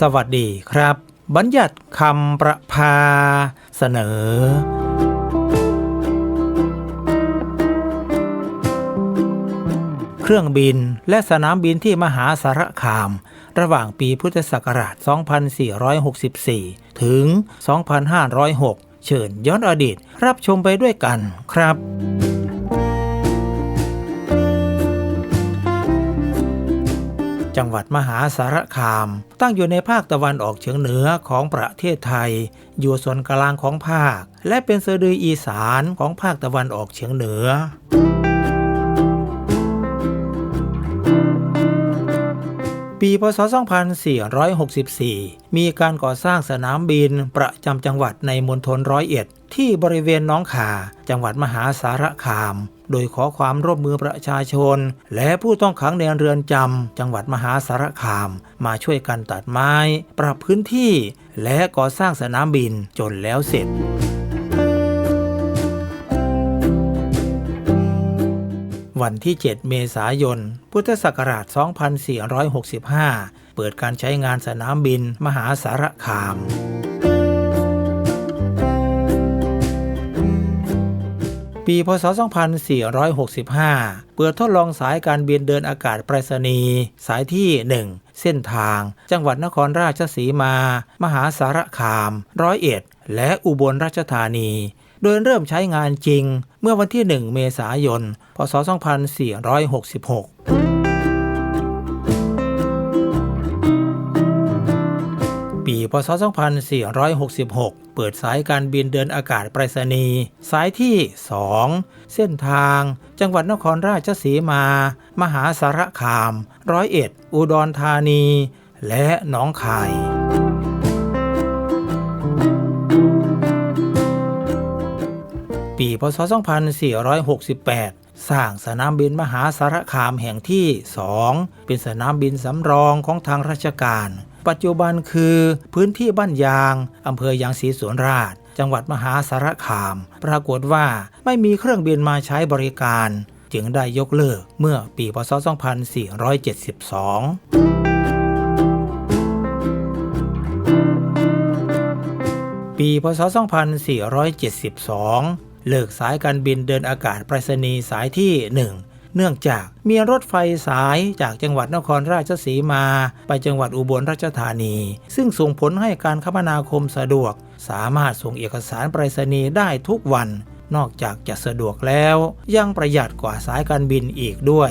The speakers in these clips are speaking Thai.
สวัสดีครับ บัญญัติคำประพาเสนอ เครื่องบินและสนามบินที่มหาสารคาม ระหว่างปีพุทธศักราช 2464 ถึง 2506 เชิญย้อนอดีตรับชมไปด้วยกันครับ จังหวัดมหาสารคาม ตั้งอยู่ในภาคตะวันออกเฉียงเหนือของประเทศไทย อยู่ส่วนกลางของภาค และเป็นสะดืออีสานของภาคตะวันออกเฉียงเหนือปีพศ 2464 มีการก่อสร้างสนามบินประจำจังหวัดในมณฑลร้อยเอ็ด ที่บริเวณน้องขา จังหวัดมหาสารคาม โดยขอความร่วมมือประชาชน และผู้ต้องขังในเรือนจำจังหวัดมหาสารคาม มาช่วยกันตัดไม้ ปรับพื้นที่ และก่อสร้างสนามบินจนแล้วเสร็จวันที่ 7 เมษายน พุทธศักราช 2465 เปิดการใช้งานสนามบินมหาสารคาม ปีพศ 2465 เปิดทดลองสายการบินเดินอากาศไปรษณีย์สายที่ 1 เส้นทาง จังหวัดนครราชสีมา มหาสารคาม ร้อยเอ็ด และอุบลราชธานี โดยเริ่มใช้งานจริงเมื่อวันที่ 1 เมษายน พศ 2466 พศ 2466 เปิดสายการบินเดินอากาศไปรษณีย์สายที่ 2 เส้นทาง จังหวัดนครราชสีมา มหาสารคาม ร้อยเอ็ด อุดรธานี และหนองคาย ปีพศ 2468สร้างสนามบินมหาสารคามแห่งที่ 2 เป็นสนามบินสำรองของทางราชการ ปัจจุบันคือพื้นที่บ้านยางอำเภอยางศรีสวนราช จังหวัดมหาสารคาม ปรากฏว่าไม่มีเครื่องบินมาใช้บริการ จึงได้ยกเลิกเมื่อปีพศ 2472ปีพศ 2472 เลิกสายการบินเดินอากาศไปรษณีย์สายที่1 เนื่องจากมีรถไฟสายจากจังหวัดนครราชสีมา ไปจังหวัดอุบลราชธานี ซึ่งส่งผลให้การคมนาคมสะดวก สามารถส่งเอกสารไปรษณีย์ได้ทุกวัน นอกจากจะสะดวกแล้ว ยังประหยัดกว่าสายการบินอีกด้วย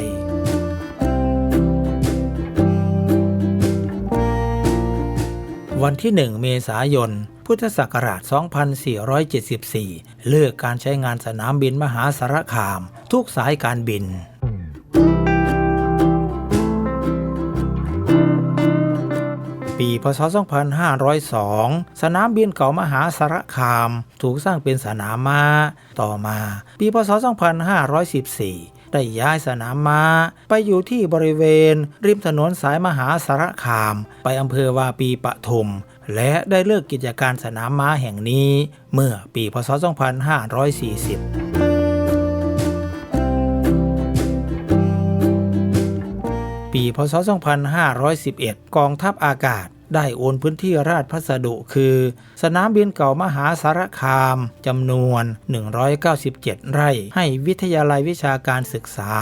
วันที่ 1 เมษายน พุทธศักราช 2474 เลิกการใช้งานสนามบินมหาสารคาม ทุกสายการบิน ปี พศ 2502 สนามบินเก่ามหาสารคาม ถูกสร้างเป็นสนามม้า ต่อมา ปี พศ 2514ได้ย้ายสนามม้า ไปอยู่ที่บริเวณ ริมถนนสายมหาสารคาม ไปอำเภอวาปีปทุม และได้เลิกกิจการสนามม้าแห่งนี้ เมื่อปีพศ 2540 ปีพศ 2511 กองทัพอากาศได้โอนพื้นที่ราชพัสดุคือ สนามบินเก่ามหาสารคามจำนวน 197 ไร่ ให้วิทยาลัยวิชาการศึกษา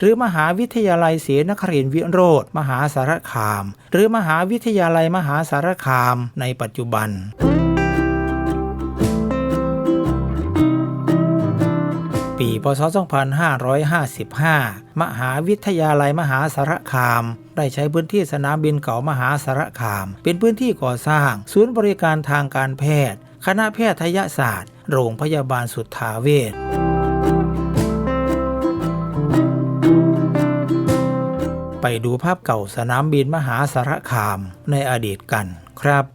หรือมหาวิทยาลัยศรีนครินทรวิโรธมหาสารคาม หรือมหาวิทยาลัยมหาสารคามในปัจจุบัน ปีพศ 2555 มหาวิทยาลัยมหาสารคาม ได้ใช้พื้นที่สนามบินเก่ามหาสารคาม เป็นพื้นที่ก่อสร้าง ศูนย์บริการทางการแพทย์ คณะแพทยศาสตร์ โรงพยาบาลสุทธาเวชไปดูภาพเก่าสนามบินมหาสารคามในอดีตกันครับ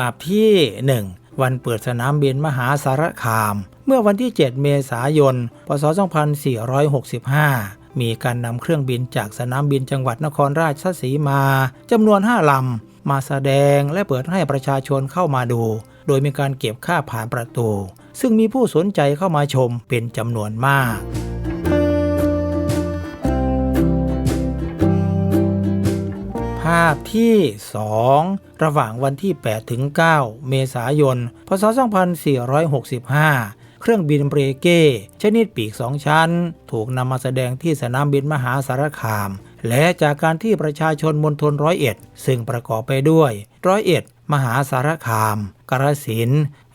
าพที่ 1 วันเปิดสนามบินมหาสารคาม เมื่อวันที่ 7 เมษายน พศ 2465 มีการนำเครื่องบินจากสนามบินจังหวัดนครราชสีมาจำนวน 5 ลำ มาแสดงและเปิดให้ประชาชนเข้ามาดู โดยมีการเก็บค่าผ่านประตู ซึ่งมีผู้สนใจเข้ามาชมเป็นจำนวนมากาพที่ 2 ระหว่างวันที่ 8 ถึง 9 เมษายน พศ 2465 เครื่องบินเบรเก้ชนิดปีกสองชั้น ถูกนำมาแสดงที่สนามบินมหาสารคาม และจากการที่ประชาชนมณฑลร้อยเอ็ด ซึ่งประกอบไปด้วย ร้อยเอ็ด มหาสารคามกาฬสิน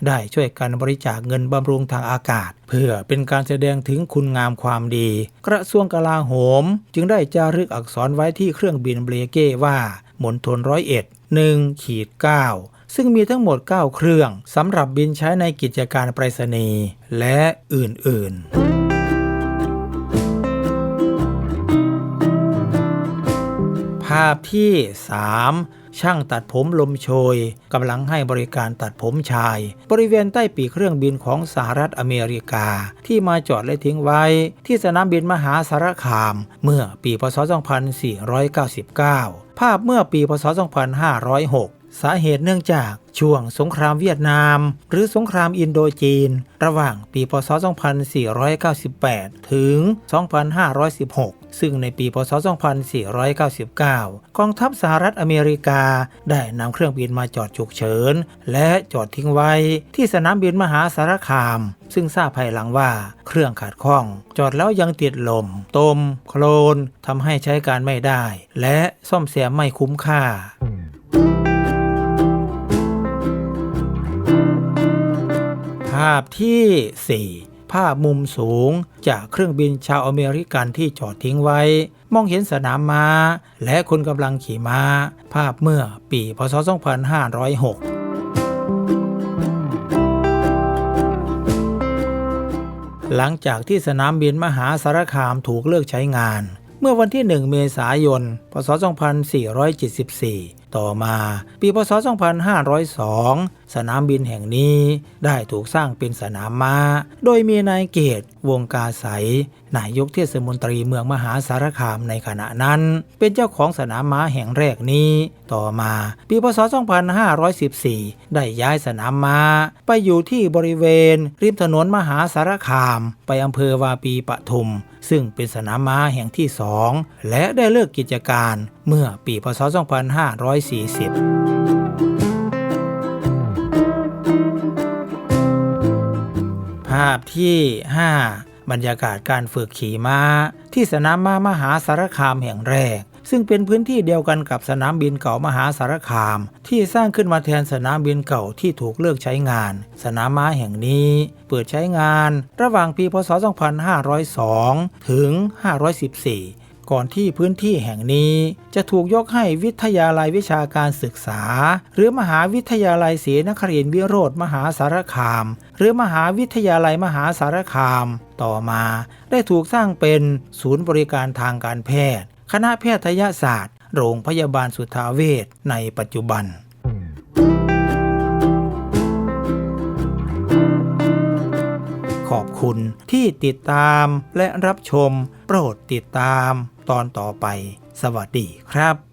ได้ช่วยกันบริจาคเงินบำรุงทางอากาศ เพื่อเป็นการแสดงถึงคุณงามความดี กระทรวงกลาโหม จึงได้จารึกอักษรไว้ที่เครื่องบินเบรเก้ว่ามณฑลร้อยเอ็ดหนึ่งขีดเก้าซึ่งมีทั้งหมด 9 เครื่องสำหรับบินใช้ในกิจการไปรษณีย์และอื่นๆภาพที่ 3 ช่างตัดผมลมโชยกำลังให้บริการตัดผมชาย บริเวณใต้ปีกเครื่องบินของสหรัฐอเมริกา ที่มาจอดและทิ้งไว้ ที่สนามบินมหาสารคาม เมื่อปีพศ 2499 ภาพเมื่อปีพศ 2506 สาเหตุเนื่องจากช่วงสงครามเวียดนาม หรือสงครามอินโดจีน ระหว่างปีพศ 2498 ถึง 2516 ซึ่งในปีพศ 2499 กองทัพสหรัฐอเมริกาได้นำเครื่องบินมาจอดฉุกเฉิน และจอดทิ้งไว้ที่สนามบินมหาสารคาม ซึ่งทราบภายหลังว่าเครื่องขาดข้อง จอดแล้วยังติดลมตม โคลนทำให้ใช้การไม่ได้ และซ่อมแซมไม่คุ้มค่าาพที่ 4 ภาพมุมสูง จากเครื่องบินชาวอเมริกันที่จอดทิ้งไว้ มองเห็นสนามม้า และคนกำลังขี่ม้า ภาพเมื่อปีพศ 2506หลังจากที่สนามบินมหาสารคามถูกเลิกใช้งาน เมื่อวันที่ 1 เมษายน พศ 2474 ต่อมา ปี พศ 2502 สนามบินแห่งนี้ได้ถูกสร้างเป็นสนามม้า โดยมีนายเกตวงกาใสนายกเทศมนตรีเมืองมหาสารคามในขณะนั้น เป็นเจ้าของสนามม้าแห่งแรกนี้ ต่อมาปีพศ 2514 ได้ย้ายสนามม้า ไปอยู่ที่บริเวณ ริมถนนมหาสารคาม ไปอำเภอวาปีปทุม ซึ่งเป็นสนามม้าแห่งที่สองและได้เลิกกิจการเมื่อปีพศ 2540 ภาพที่ 5 บรรยากาศการฝึกขี่ม้า ที่สนามม้ามหาสารคามแห่งแรก ซึ่งเป็นพื้นที่เดียวกันกับสนามบินเก่ามหาสารคาม ที่สร้างขึ้นมาแทนสนามบินเก่าที่ถูกเลิกใช้งาน สนามม้าแห่งนี้ เปิดใช้งาน ระหว่างปีพศ 2502 ถึง 514 ก่อนที่พื้นที่แห่งนี้ จะถูกยกให้วิทยาลัยวิชาการศึกษา หรือมหาวิทยาลัยศรีนครินทรวิโรธมหาสารคาม หรือมหาวิทยาลัยมหาสารคาม ต่อมาได้ถูกสร้างเป็นศูนย์บริการทางการแพทย์ คณะแพทยศาสตร์ โรงพยาบาลสุทธาเวชในปัจจุบัน คุณที่ติดตามและรับชม โปรดติดตามตอนต่อไป สวัสดีครับ